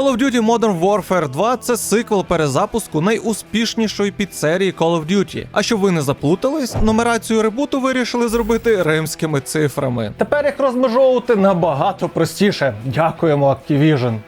Call of Duty Modern Warfare 2 це сиквел перезапуску найуспішнішої підсерії Call of Duty. А щоб ви не заплутались, нумерацію ребуту вирішили зробити римськими цифрами. Тепер їх розмежовувати набагато простіше. Дякуємо Activision.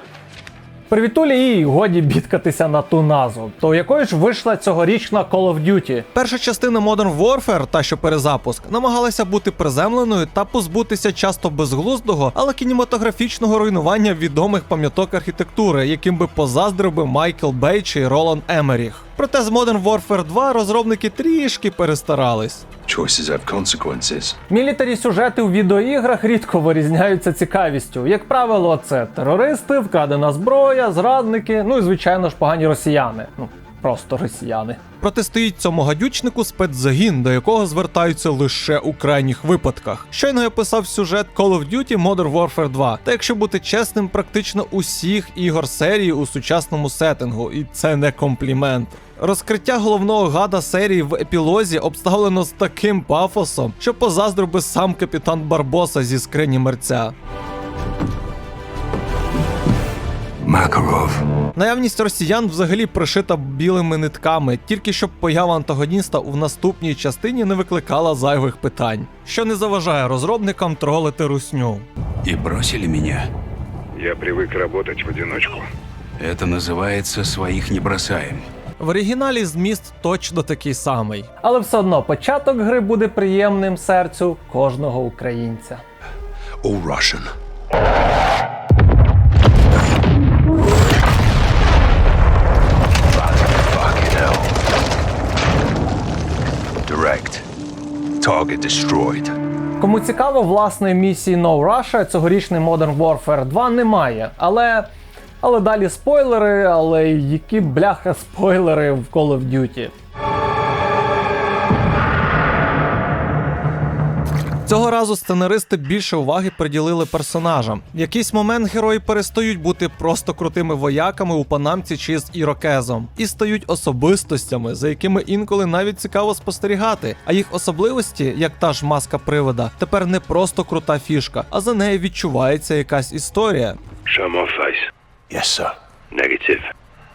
Привітулі і годі бідкатися на ту назву. То якою ж вийшла цьогорічна Call of Duty? Перша частина Modern Warfare, та що перезапуск, намагалася бути приземленою та позбутися часто безглуздого, але кінематографічного руйнування відомих пам'яток архітектури, яким би позаздрив би Майкл Бей чи Ролан Емеріх. Проте з Modern Warfare 2 розробники трішки перестарались. Choices. Мілітарі сюжети у відеоіграх рідко вирізняються цікавістю. Як правило, це терористи, вкрадена зброя, зрадники, ну і звичайно ж погані росіяни. Ну просто росіяни. Протистоїть цьому гадючнику спецзагін, до якого звертаються лише у крайніх випадках. Щойно я писав сюжет Call of Duty Modern Warfare 2. Та якщо бути чесним, практично усіх ігор серії у сучасному сеттингу, і це не комплімент. Розкриття головного гада серії в епілозі обставлено з таким пафосом, що позаздрив би сам капітан Барбоса зі скрині мерця. Makarov. Наявність росіян взагалі пришита білими нитками, тільки щоб поява антагоніста у наступній частині не викликала зайвих питань, що не заважає розробникам тролити русню. И бросили меня. Я привык работать в одиночку. Это называется «своих не бросаем». В оригіналі зміст точно такий самий. Але все одно початок гри буде приємним серцю кожного українця. All Russian. Target destroyed. Кому цікаво, власної місії No Russia цьогорічний Modern Warfare 2 немає. Але. Але далі спойлери, але які бляха спойлери в Call of Duty. Цього разу сценаристи більше уваги приділили персонажам. В якийсь момент герої перестають бути просто крутими вояками у панамці чи з ірокезом, і стають особистостями, за якими інколи навіть цікаво спостерігати. А їх особливості, як та ж маска привода, тепер не просто крута фішка, а за нею відчувається якась історія. Show my face. Yes, sir. Negative.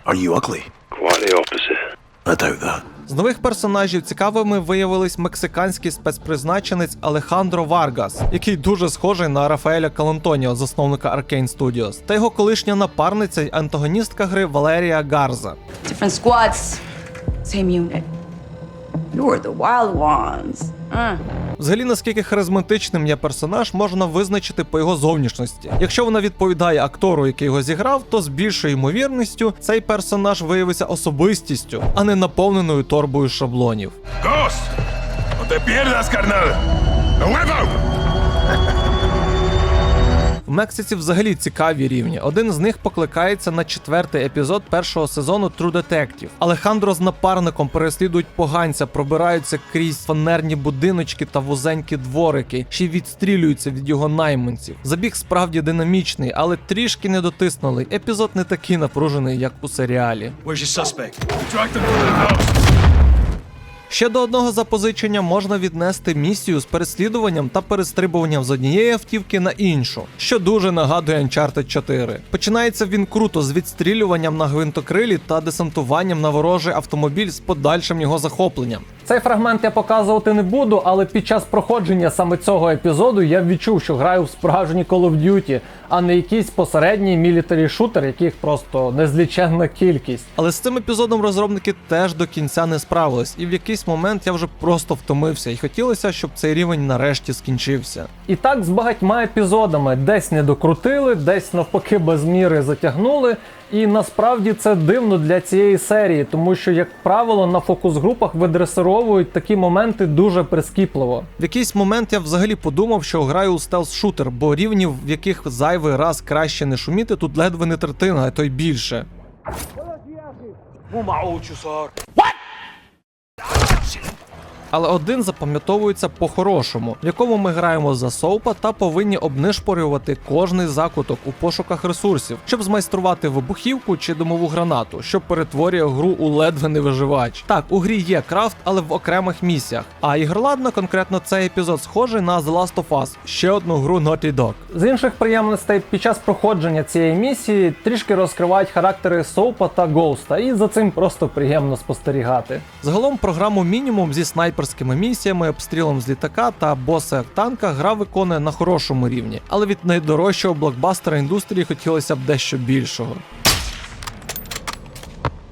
Are you ugly? Quite the opposite. I doubt that. З нових персонажів цікавими виявились мексиканський спецпризначенець Алехандро Варгас, який дуже схожий на Рафаеля Калантоніо, засновника Arkane Studios, та його колишня напарниця й антагоністка гри Валерія Гарза. Different squads, same unit. You're the wild ones. Uh. Взагалі, наскільки харизматичним є персонаж, можна визначити по його зовнішності. Якщо вона відповідає актору, який його зіграв, то з більшою ймовірністю цей персонаж виявиться особистістю, а не наповненою торбою шаблонів. Гост! Тепер нас pierdas, carnal! В Мексиці взагалі цікаві рівні. Один з них покликається на четвертий епізод першого сезону True Detective. Алехандро з напарником переслідують поганця, пробираються крізь фанерні будиночки та вузенькі дворики, ще й відстрілюються від його найманців. Забіг справді динамічний, але трішки не дотиснули. Епізод не такий напружений, як у серіалі. Where's your suspect? Track them to the house. Ще до одного запозичення можна віднести місію з переслідуванням та перестрибуванням з однієї автівки на іншу, що дуже нагадує Uncharted 4. Починається він круто з відстрілюванням на гвинтокрилі та десантуванням на ворожий автомобіль з подальшим його захопленням. Цей фрагмент я показувати не буду, але під час проходження саме цього епізоду я відчув, що граю в справжній Call of Duty, а не якийсь посередній мілітарі шутер, яких просто незліченна кількість. Але з цим епізодом розробники теж до кінця не справились, і в якийсь момент я вже просто втомився, і хотілося, щоб цей рівень нарешті скінчився. І так з багатьма епізодами десь не докрутили, десь навпаки без міри затягнули. І насправді це дивно для цієї серії, тому що, як правило, на фокус-групах видресировують такі моменти дуже прискіпливо. В якийсь момент я взагалі подумав, що граю у стелс-шутер, бо рівнів, в яких зайвий раз краще не шуміти, тут ледве не третина, а то й більше. А але один запам'ятовується по-хорошому, в якому ми граємо за соупа та повинні обнишпорювати кожний закуток у пошуках ресурсів, щоб змайструвати вибухівку чи димову гранату, що перетворює гру у ледве не виживач. Так, у грі є крафт, але в окремих місіях. А ігроладно конкретно цей епізод схожий на The Last of Us, ще одну гру Naughty Dog. З інших приємностей під час проходження цієї місії трішки розкривають характери Соупа та Гоуста, і за цим просто приємно спостерігати. Загалом програму мінімум зі снайперськими місіями, обстрілом з літака та боса танка гра виконує на хорошому рівні, але від найдорожчого блокбастера індустрії хотілося б дещо більшого.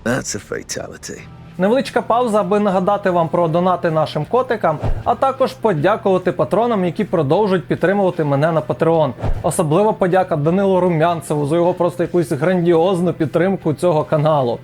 That's a fatality. Невеличка пауза, аби нагадати вам про донати нашим котикам, а також подякувати патронам, які продовжують підтримувати мене на Patreon. Особливо подяка Данилу Румянцеву за його просто якусь грандіозну підтримку цього каналу.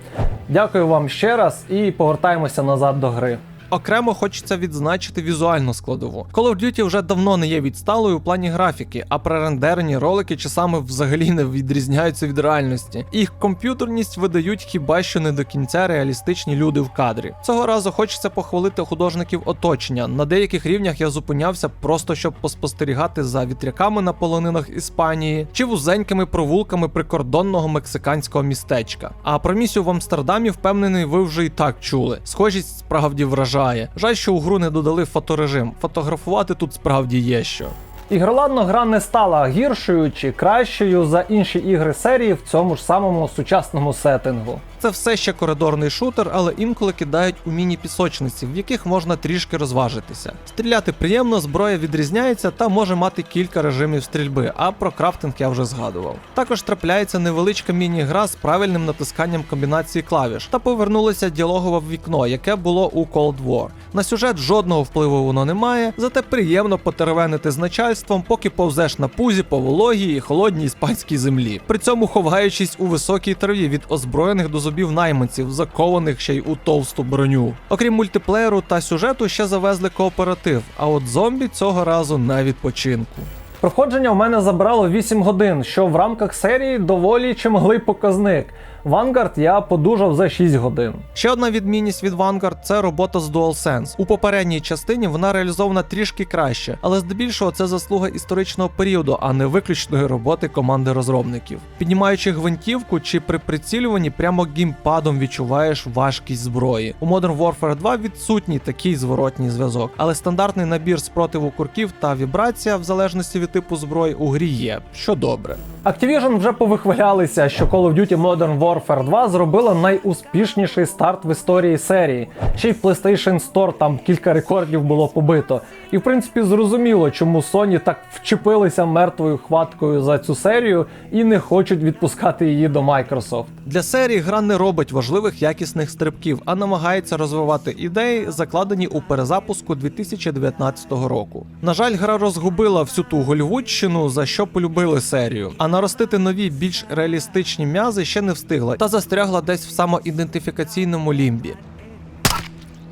Дякую вам ще раз і повертаємося назад до гри. Окремо хочеться відзначити візуальну складову. Call of Duty вже давно не є відсталою у плані графіки, а пререндерені ролики часами взагалі не відрізняються від реальності. Їх комп'ютерність видають хіба що не до кінця реалістичні люди в кадрі. Цього разу хочеться похвалити художників оточення. На деяких рівнях я зупинявся просто щоб поспостерігати за вітряками на полонинах Іспанії чи вузенькими провулками прикордонного мексиканського містечка. А про місію в Амстердамі впевнений, ви вже і так чули. Схожість справді вражає. Жаль, що у гру не додали фоторежим. Фотографувати тут справді є що. Ігроладно гра не стала гіршою чи кращою за інші ігри серії в цьому ж самому сучасному сеттингу. Це все ще коридорний шутер, але інколи кидають у міні-пісочниці, в яких можна трішки розважитися. Стріляти приємно, зброя відрізняється та може мати кілька режимів стрільби, а про крафтинг я вже згадував. Також трапляється невеличка міні-гра з правильним натисканням комбінації клавіш, та повернулося діалогове вікно, яке було у Cold War. На сюжет жодного впливу воно не має, зате приємно потеревенити з начальством, поки повзеш на пузі по вологій і холодній іспанській землі, при цьому ховаючись у високій траві від озброєних до зубів найманців, закованих ще й у товсту броню. Окрім мультиплеєру та сюжету, ще завезли кооператив, а от зомбі цього разу на відпочинку. Проходження у мене забрало 8 годин, що в рамках серії доволі чималий показник. Vanguard я подужав за 6 годин. Ще одна відмінність від Vanguard – це робота з DualSense. У попередній частині вона реалізована трішки краще, але здебільшого це заслуга історичного періоду, а не виключної роботи команди розробників. Піднімаючи гвинтівку чи при прицілюванні, прямо гімпадом відчуваєш важкість зброї. У Modern Warfare 2 відсутній такий зворотній зв'язок, але стандартний набір спротиву курків та вібрація, в залежності від типу зброї, у грі є, що добре. Activision вже повихвалялися, що Call of Duty Modern Warfare 2 зробила найуспішніший старт в історії серії. Ще й в PlayStation Store там кілька рекордів було побито. І в принципі зрозуміло, чому Sony так вчепилися мертвою хваткою за цю серію і не хочуть відпускати її до Microsoft. Для серії гра не робить важливих якісних стрибків, а намагається розвивати ідеї, закладені у перезапуску 2019 року. На жаль, гра розгубила всю ту голівудщину, за що полюбили серію. А наростити нові, більш реалістичні м'язи ще не встигла та застрягла десь в самоідентифікаційному лімбі.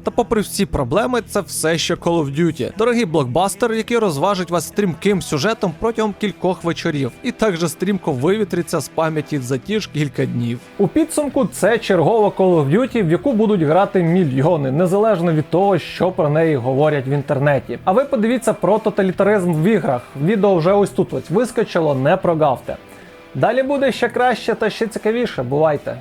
Та попри всі проблеми, це все ще Call of Duty. Дорогий блокбастер, який розважить вас стрімким сюжетом протягом кількох вечорів, і також стрімко вивітриться з пам'яті за ті ж кілька днів. У підсумку це чергова Call of Duty, в яку будуть грати мільйони, незалежно від того, що про неї говорять в інтернеті. А ви подивіться про тоталітаризм в іграх. Відео вже ось тут ось вискочило, не прогавте. Далі буде ще краще та ще цікавіше. Бувайте!